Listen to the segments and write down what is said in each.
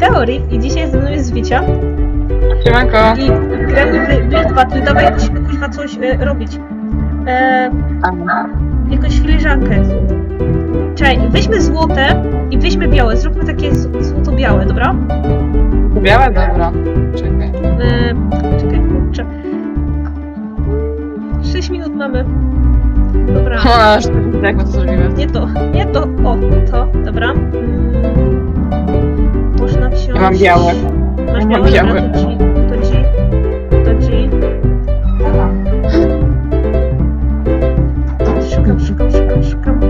Kaori i dzisiaj ze mną jest Wicia Siemanko. i gramy w Build Battle. Dawaj, musimy kuźwa coś e, robić. E, jakąś filiżankę. Czekaj, weźmy złote i weźmy białe. Zróbmy takie z- złoto-białe, dobra? Białe? Dobra. Czekaj. E, czekaj, kurczę. 6 minut mamy. Dobra. O, aż jak my to zrobimy. Nie to, nie to, o, to, dobra. Mm, można wziąć... Ja mam białe. Masz Ja mam białe? białe. To ci, to ci, to ci. Szukam, szukam, szukam, szukam.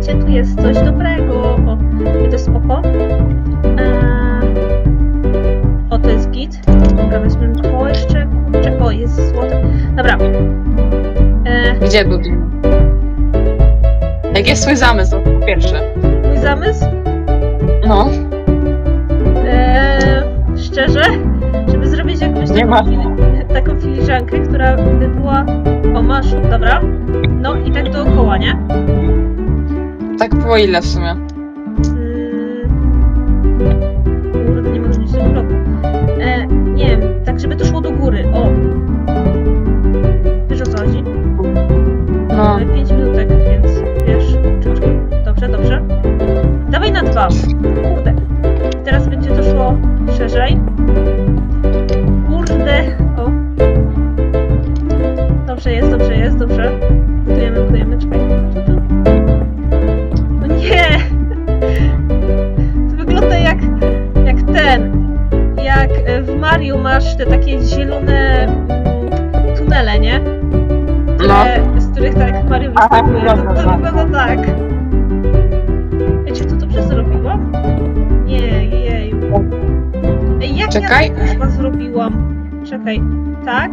Gdzie tu jest coś dobrego? O, i to jest spoko. Eee, o, to jest git. Dobra, weźmiemy to jeszcze. Kurczę, o, jest złote. Dobra. Eee, Gdzie ten? Jak jest swój zamysł, po pierwsze. mój zamysł? No. Eee, szczerze, żeby zrobić jakąś Nie taką, fili- taką filiżankę, która by była... O, masz, dobra. No i tak dookoła, nie? Tak po ile w sumie? Dwa. Kurde. Teraz będzie to szło szerzej. Kurde. O. Dobrze jest, dobrze jest, dobrze. Budujemy, budujemy, czekaj. No nie! To wygląda jak, jak ten. Jak e, w Mario masz te takie zielone mm, tunele, nie? No. które, z których tak Mario występuje. To, to wygląda tak. Czekaj. ja to chyba zrobiłam? Czekaj, tak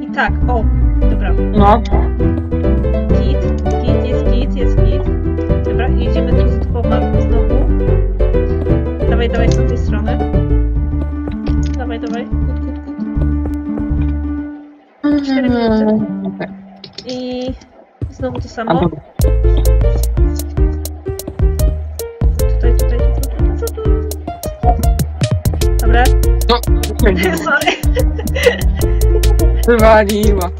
i tak. O, dobra. No. Git, git, jest git, jest git. Dobra, jedziemy tu z powrotem znowu. Dawaj, dawaj z tej strony. Dawaj, dawaj. Kut, kut, kut. Cztery minuty. Okej. I znowu to samo. Wywaliła.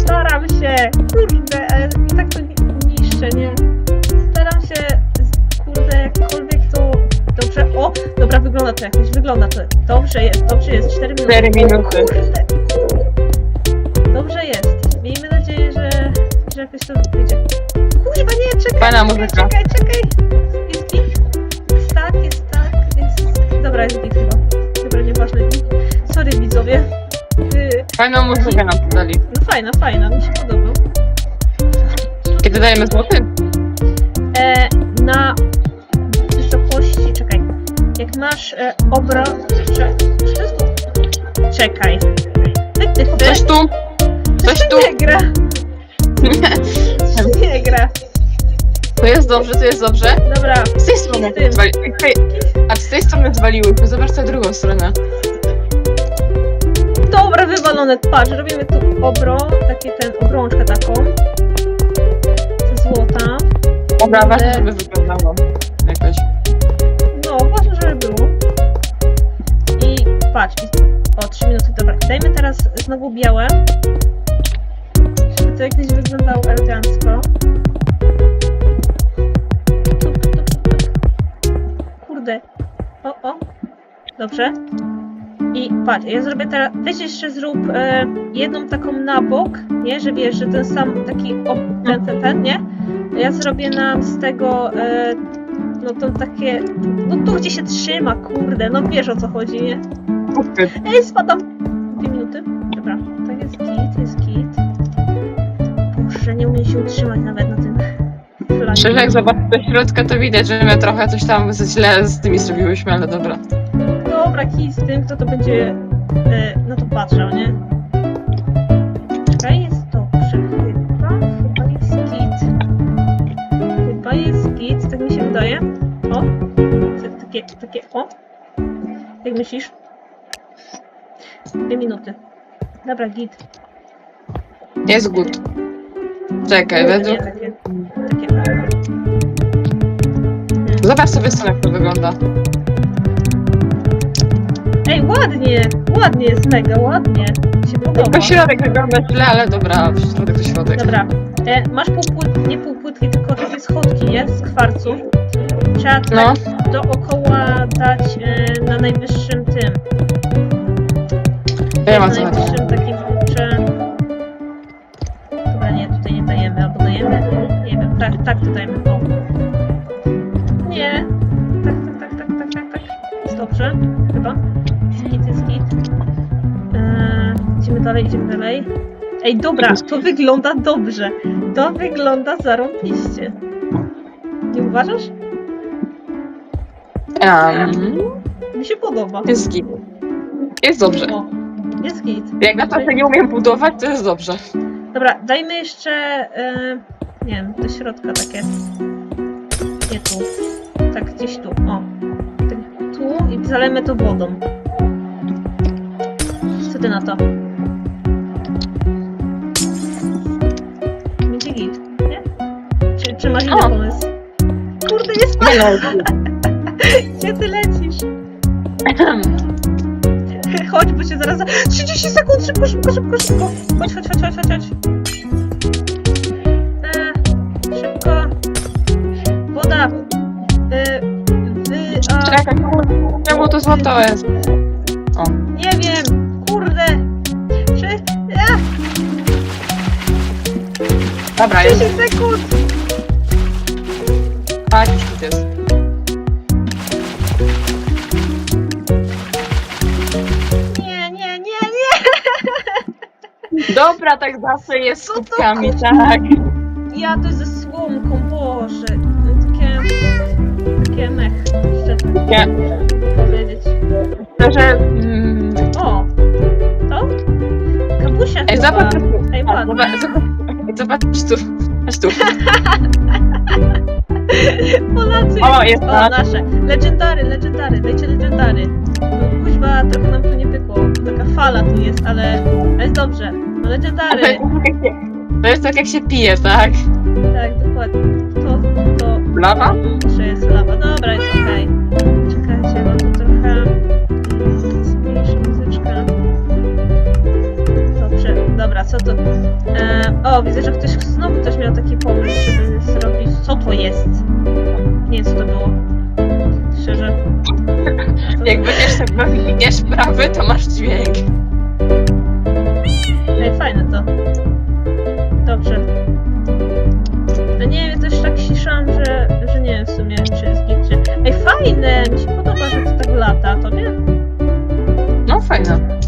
Staram się. Kurde, ale i tak to ni- niszczę, nie? Staram się, z- kurde, jakkolwiek to... Dobrze, o! Dobra, wygląda to jakoś, wygląda to. Dobrze jest, dobrze jest, 4 minuty. Cztery minuty. Kurde. Dobrze jest. Miejmy nadzieję, że, że jakoś to wyjdzie. Kurwa, nie, czekaj, Fajna czekaj, muzyka. czekaj, czekaj. Jest git? Jest tak, jest tak, jest... Dobra, jest git chyba. Dobra, nieważne. Sorry, widzowie. Fajną muzykę nam podali. no fajna, fajna, mi się podobał. Kiedy dajemy złoty? E, na wysokości, czekaj, jak masz e, obra... Cze, cze- czekaj. Ty, ty, ty. Coś tu? Coś tu? Nie gra, nie gra. To jest dobrze, to jest dobrze. Dobra, Z tej strony Z tym. zwali... A z tej strony zwaliły, zobacz tę drugą stronę. Dobra, wywalone. Patrz, robimy tu obro, takie ten, obrączkę taką. Ze złota. Dobra, ważne, żeby wyglądało. Jakoś. No, ważne, żeby było. I patrz, o 3 minuty, dobra. Dajmy teraz znowu białe. Żeby to jakoś wyglądało elegancko. Kurde. O, o. Dobrze. Patrz, ja zrobię teraz. Weź jeszcze zrób e, jedną taką na bok, nie? Że wiesz, że ten sam taki op, ten, ten, ten, nie? Ja zrobię nam z tego e, no to takie. No tu gdzie się trzyma, kurde, no wiesz o co chodzi, nie? Ej, spadam! Dwie minuty. Dobra, to jest git, jest git. Boże, nie umiem się utrzymać nawet na tym flanie. Szczerze, jak zobaczysz do środka, to widać, że my trochę coś tam źle z tymi zrobiłyśmy, ale dobra. Dobra, kij z tym, kto to będzie e, no to patrzał, nie? Czekaj, jest dobrze, chyba, chyba jest git. Chyba jest git, tak mi się wydaje. O, tak- takie, takie, o. Jak myślisz? Dwie minuty. Dobra, git. Jest good. Czekaj, Nie, według... takie, takie. Zobacz sobie jak to wygląda. Ładnie! Ładnie jest mega, ładnie. Się podoba. Tylko środek wygląda źle, ale dobra, środek to środek. Dobra. E, masz półpłyt, nie półpłytki, tylko takie schodki, nie? Z kwarcu. Trzeba tak dookoła dać e, na najwyższym tym. Ja na mam co najwyższym takim kurczę. Dobra, nie, tutaj nie dajemy, albo dajemy? Nie wiem, tak, tak to dajemy. O. Nie. Tak, tak, tak, tak, tak, tak, tak. Jest dobrze, chyba. Idziemy dalej, idziemy dalej. Ej, dobra, to wygląda dobrze. To wygląda zarąbiście. Nie uważasz? Um, Mi się podoba. jest git. Jest dobrze. O, jest git. Jak na to, że nie umiem budować, to jest dobrze. Dobra, dajmy jeszcze, e, nie wiem, do środka takie. Nie tu. Tak, gdzieś tu. O. Tak, tu i zalejmy to wodą. Co ty na to? Inny O. pomysł? Kurde, jest Nie no. Gdzie ty lecisz? Chodź, bo się zaraz... za- 30 sekund! Szybko, szybko, szybko, szybko! Chodź, chodź, chodź, chodź, chodź, chodź. E, szybko. Woda. E, wy... A, Czekaj, czemu to złoto jest? nie wiem! Kurde! Trzy... A, Dobra, jest. 10 sekund! Dobra, tak zawsze jest z to kubkami, tak. Ja to ze słomką, Boże. Takie... Takie mech. Jeszcze Nie. powiedzieć. Szczerze, mm, O! To? Kapusia Ej, chyba. zobacz, Ej, ładnie. zobacz, zobacz, zobacz tu, tu. Polacy! O, jest o tak. nasze. Legendary, legendary, dajcie legendary. No, kuźba, trochę nam tu nie pykło. Taka fala tu jest, ale ale jest dobrze. No, tak, jak się, to jest tak jak się pije, tak? Tak, dokładnie. To, to... Lawa? Że jest lawa. Dobra, jest okej. Czekajcie, bo tu trochę... Zmniejszę muzyczkę. Dobrze, dobra, co to... E, o, widzę, że ktoś znowu też miał taki pomysł, żeby zrobić... Co to jest? Nie wiem, co to było. Szczerze. Co Jak będziesz sobie winiesz prawy, to masz dźwięk. Ej, fajne to. Dobrze. No nie wiem, też tak ciszałam, że, że nie wiem w sumie, czy jest git, czy... Ej, fajne! Mi się podoba, że to tak lata, tobie? No fajne.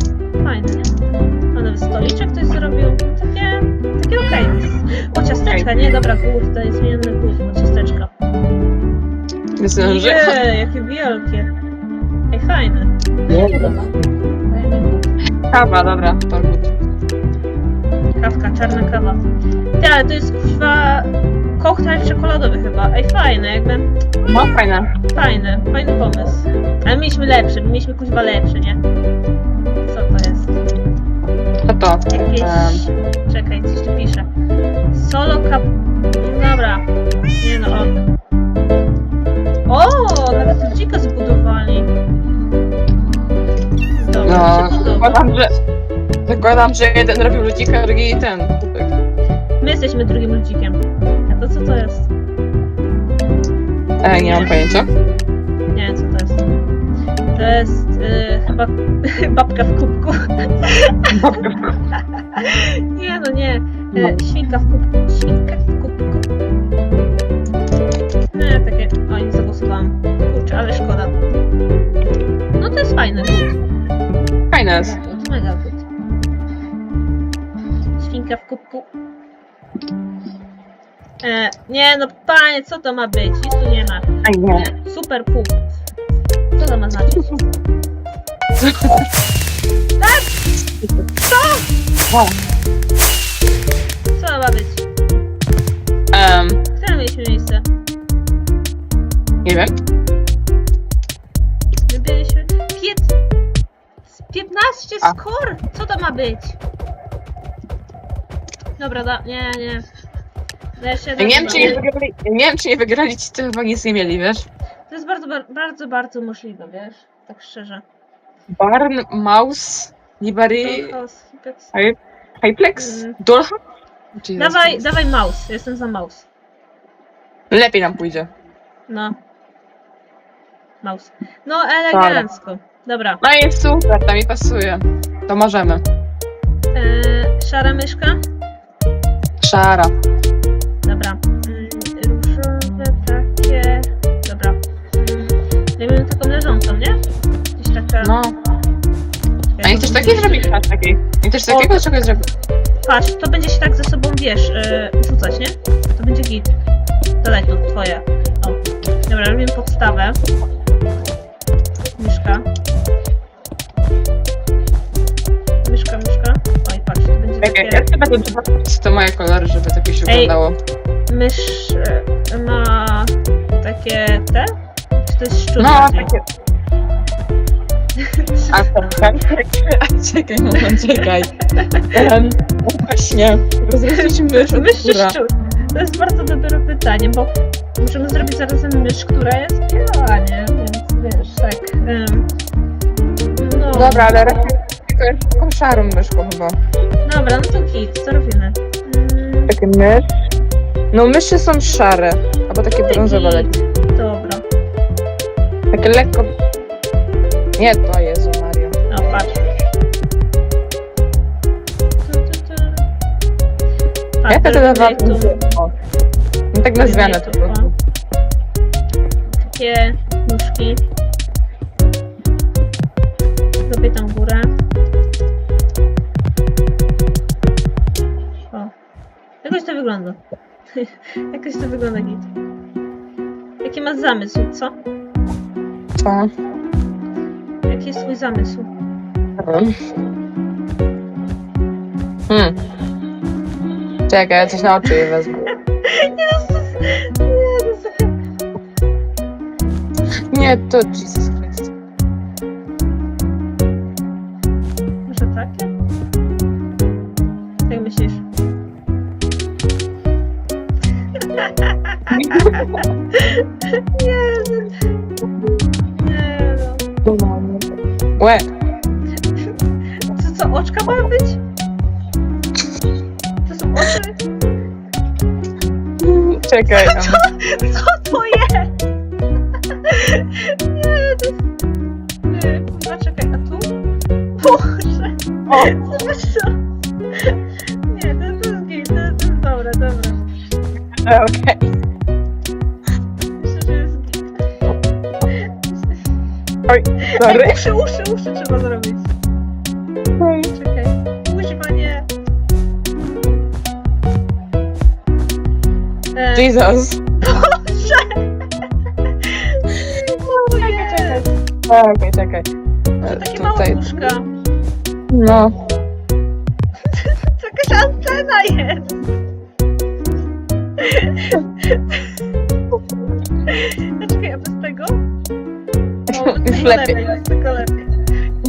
Fajne, nie? A nawet stoliczek ktoś zrobił. Takie, takie okej. O, ciasteczka, nie? Dobra, jest zmienny głód, bo ciasteczka. Myślę, że... Nie, jakie wielkie. Ej, fajne. Kawa, dobra, to. Kawka, czarna kawa. Ty, ale to jest kuźwa koktajl czekoladowy chyba. Ej, fajne, jakby No fajne. fajny, fajny pomysł. Ale mieliśmy lepszy, mieliśmy kuźwa lepszy, nie? Co to jest? To to. Jakieś... Em. Czekaj, coś tu pisze. Solo kap... Dobra. Nie no, ok. O, nawet ludzika zbudowali. Dobra, No, mi się podoba. że... Zakładam, że jeden robił ludzika, drugi ten. kubek. My jesteśmy drugim ludzikiem. A to co to jest? E, nie mam pojęcia. Nie wiem co to jest. To jest y, chyba babka w kubku. Nie no nie. Y, świnka w kubku. Świnka w kubku. Nie, takie. O, nie zagłosowałam. Kurczę, ale szkoda. W kubku. E, nie no, panie, co to ma być? Nic tu nie ma. Nie. Super pub. Co to ma znaczyć? O, Co to ma być? em, Które mieliśmy miejsce? nie wiem. My byliśmy... Pięt... z 15 A. skor? Co to ma być? Dobra, da... nie, nie. Ja się Nie wiem, czy nie wygrali, nie wiem, czy nie wygrali ci, to chyba nic nie mieli, wiesz? bardzo, bar- bardzo, bardzo możliwe, wiesz? Tak szczerze. Barn, Mouse, Nibari, Dollhouse. Hyplex, Mm. Dollhouse? Jesus Dawaj, Christ. dawaj mouse. Jestem za mouse. Lepiej nam pójdzie. No. Mouse. No, elegancko. Dobra. No i super, to mi pasuje. To możemy. Eee, szara myszka? Szara. Dobra. Mm, różowe takie. Dobra. Mm, taką leżącą, nie? Gdzieś taka. No. A nie chcesz takiej zrobić? Patrz, takiej. Nie chcesz takiego czegoś zrobić? Patrz, to będzie się tak ze sobą, wiesz, e, rzucać, nie? To będzie git. Dodaj tu, twoje. O. Dobra, robimy podstawę. Myszka. Czekaj, ja zobaczyć to moje kolory, żeby takie się Ej. wyglądało. Mysz e, ma takie te? Czy to jest szczur? No, bardziej? takie... A czekaj, a czekaj, moment, czekaj. Um, no właśnie, rozróżnić mysz czy szczur? To jest bardzo dobre pytanie, bo możemy zrobić zarazem mysz, która jest biała, nie? Więc wiesz, tak... em, no. Dobra, ale raczej tylko jest taką szarą myszką chyba. Dobra, no to git, co robimy? Mm, Takie mysz. No myszy są szare, albo takie no i brązowe git. lekkie. Dobra, Takie lekko... Nie, to Jezu Maria. o patrz. Tu, tu, tu. Jak to robimy dodawałam? tu O. No tak na zmianę po robimy tu, prostu. o. Takie nóżki. Robię tą górę. Wygląda. Jakoś to wygląda git. Jaki masz zamysł, co? Co? Jaki jest twój zamysł? Hmm. Czekaj, ja coś na oczy je wezmę. Nie, no, to- nie, Nie, to Jesus Łe, To co, oczka mają być? To są oczy? czekaj. um, Co to jest? Nie, to jest... Nie, kurwa, czekaj, a tu? Boże, O, zobacz to. Nie, to, to jest gej, to, to jest dobre, dobre. okej. Myślę, Sorry. Ej, uszy, uszy, uszy trzeba zrobić. Czekaj. Kuźwa, nie. E, Jesus. Boże! Co to jest? Okej, czekaj. To E, takie małe Tutaj. łóżka. No. To jakaś antena jest. Już lepiej. lepiej, bez tego lepiej.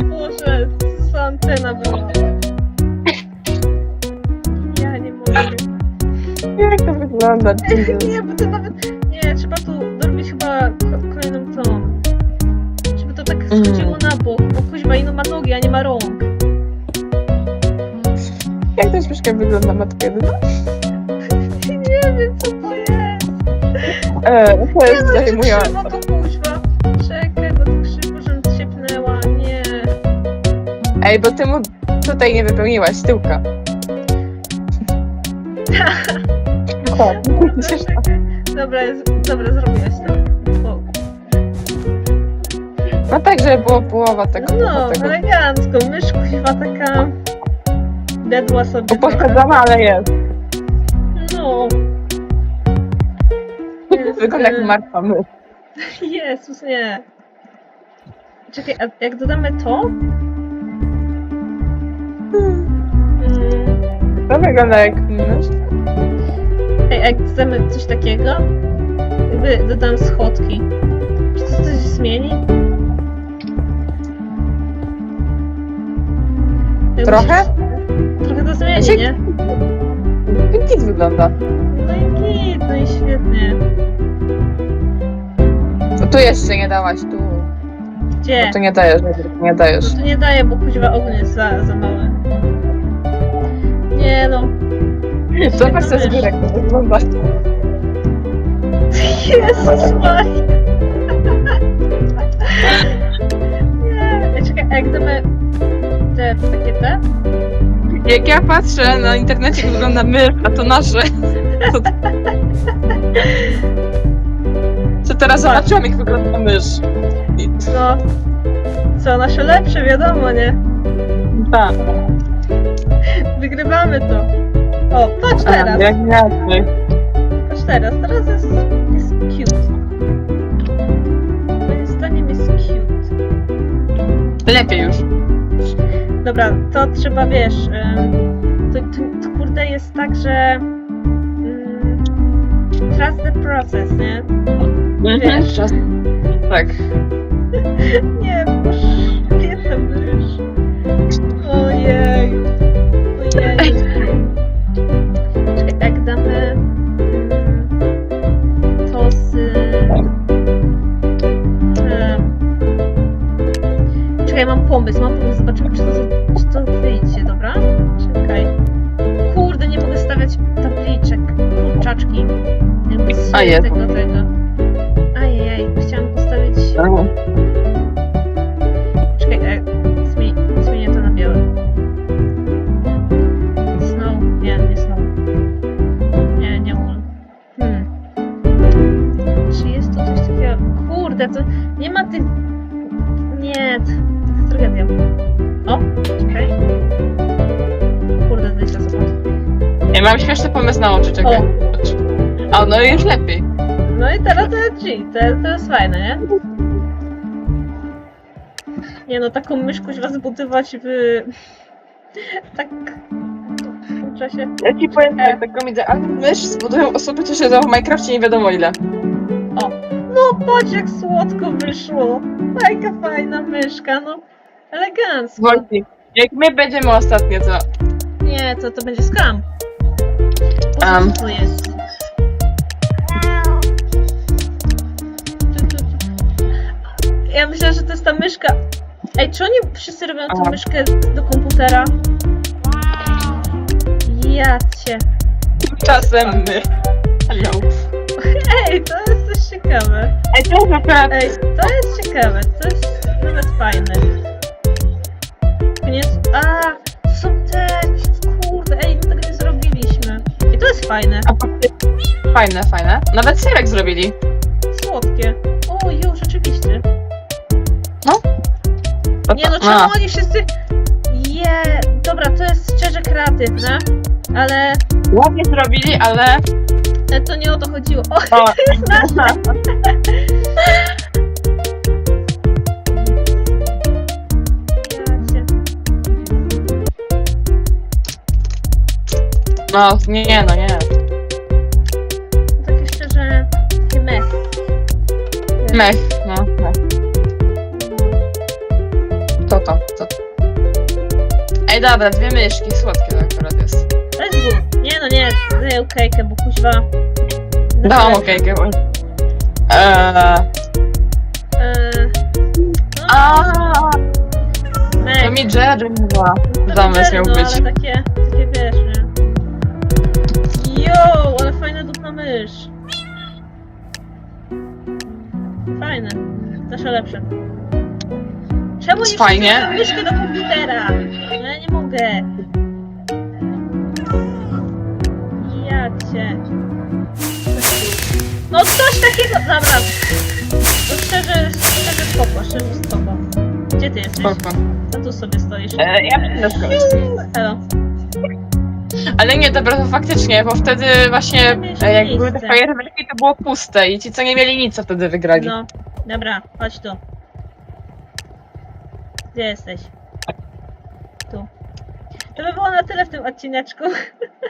Boże, co antena była. Ja nie mogę. Jak to wygląda? Nie, bo to nawet... Nie, trzeba tu dorobić chyba ko- kolejną tą. Żeby to tak Mm. schodziło na bok, bo kuźma ino ma nogi, a nie ma rąk. Jak ta śmieszka wygląda, matko jedyna? Nie wiem, co to jest. E, to Nie jest no, zajmujące. krzywo Ej, bo ty mu tutaj nie wypełniłaś tyłka. Tak. Dobra, jest, dobra, zrobiłaś to. No tak, żeby było połowa tego. No, tego. elegancko. Mysz kuźwa taka... Dedła sobie. Upośledzona, ale jest. No. Jest, Wygląda e, jak martwa mysz. Jezus, nie. Czekaj, a jak dodamy to? Mm, To wygląda jak mysz. Ej, a jak dodamy coś takiego? Jakby dodam schodki. Czy to coś zmieni? Jakby Trochę? coś- Trochę to zmieni, Znaczy- nie? Nic wygląda. No i git, no i świetnie. No tu jeszcze nie dałaś, tu. Gdzie? No to nie dajesz, nie dajesz. No to nie daję, bo kuźwa ogień jest za, za mały. Nie no. Zobacz co zbiórek, to wygląda. Jezus Maria. Nie. Czekaj, a jak damy te takie te? Jak ja patrzę na internecie, jak wygląda mysz, a to nasze. To, to teraz zobaczyłam, jak wygląda mysz. I, No. Co, nasze lepsze, wiadomo, nie? tak. Wygrywamy to. O, patrz teraz. Jak inaczej. Patrz teraz. Teraz jest, jest cute. Moim zdaniem jest cute. Lepiej już. Dobra, to trzeba, wiesz, ym, to, to, to kurde jest tak, że ym, trust the process, nie? Wiesz. Czas. Tak. Nie, boż, pomysł, mam pomysł. Zobaczymy, czy to, czy to wyjdzie, dobra? Czekaj. Kurde, nie mogę stawiać tabliczek. Kurczaczki. Jakby A jest. tego, Ja mam śmieszny pomysł na oczy, czekaj. A no już lepiej. No i teraz to jest G, to, to jest fajne, nie? Nie no, taką myszkę was zbudować w... Tak... W czasie... Ja ci powiem tak, taką idealną mysz zbudują osoby, co siedzą w Minecrafcie nie wiadomo ile. No patrz jak słodko wyszło! Taka fajna myszka, no. Elegancko. Wojtek, jak my będziemy ostatnie, to... Nie, to, to będzie skam. Co to jest? Ja myślę, że to jest ta myszka. Ej, czy oni wszyscy robią tą Aha. myszkę do komputera? Ja cię. Czasem my. Hello. Ej, to jest coś ciekawe. Ej, to jest. Ej, to jest ciekawe, to jest nawet fajne. Fajne, A Fajne, fajne. Nawet serek zrobili. słodkie. O, jo, rzeczywiście. Nie no, czemu A, oni wszyscy... Je, dobra, to jest szczerze kreatywne, ale ładnie zrobili, ale... ale to nie o to chodziło. O, O, no, nie, no nie. Mech, no, no. To to, to to. Ej, dobra, dwie myszki, słodkie to akurat jest. Jest good. Nie no, nie, daję okejkę, bo kuźwa... Dałam okejkę, bo... Eee... Eee, no, A, mech. to mi Jerry mówiła. To Zamysł miał no, być. ale takie, takie wiesz, nie? Yo, ale fajna dupna mysz. Fajne. Nasze lepsze. Czemu nie Fajnie. myszkę do komputera? No ja nie mogę. Ja cię. No coś takiego, dobra. No szczerze, szczerze spoko, szczerze spoko. Gdzie ty jesteś? Spoko. A tu sobie stoisz. Eee, ja przyjdę skończyć. Elo. Ale nie, dobra, to faktycznie, bo wtedy właśnie, e, jak były te fajerwerki, to było puste i ci, co nie mieli nic, to wtedy wygrali. No, dobra, chodź tu. Gdzie jesteś? Tu. To by było na tyle w tym odcineczku.